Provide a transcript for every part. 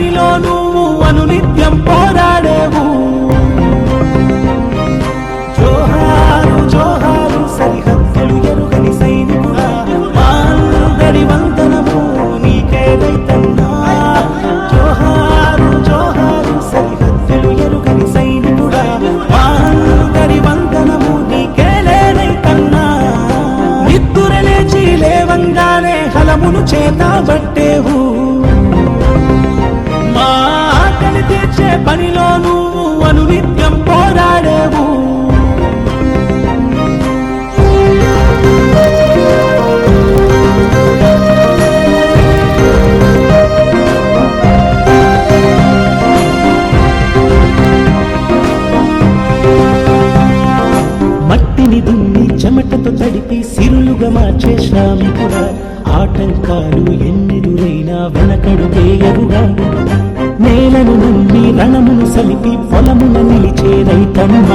పనిలో నువ్వు అనునిత్యం పోరాడేవు. జోహారు జోహారు సరిహద్దులు ఎరుగని సైనికుడా మా అందరి వందనము నీకే రైతన్నా. జోహారు జోహారు సరిహద్దులు ఎరుగని సైనికుడా మా అందరి వందనము నీకే రైతన్నా. నిద్దుర లేచి లేవంగానే హలమును చేత పట్టేవు నువ్వు అనునిత్యం పోరాడేవు. మట్టిని దున్ని చెమటతో తడిపి సిరులుగా మార్చే శ్రామికుడా. ఆటంకాలు ఎన్నెదురైనా వెనకడు వేయరుగా నేలను నమ్మి రణమును సలిపి పొలమున నిలిచే రైతమ్మ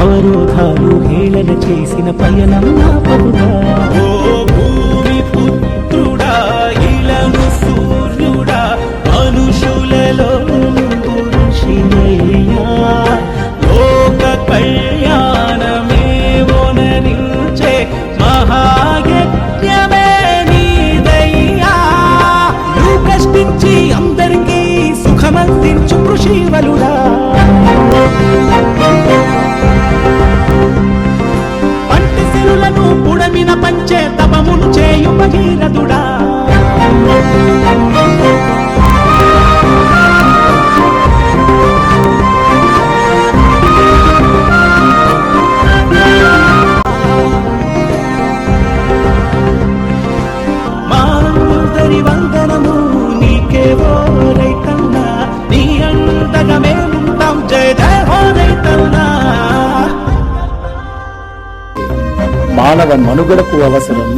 అవరోధాలు హేళన చేసిన పయనం నాపరుగా ఓ అందరి పుత్రుడా ఇలను పంటి సిరులను పుడమిన పంచే తపమును చేయు భగీరథుడా వంద மாணவன் மனுவிடப்பு அவசரம்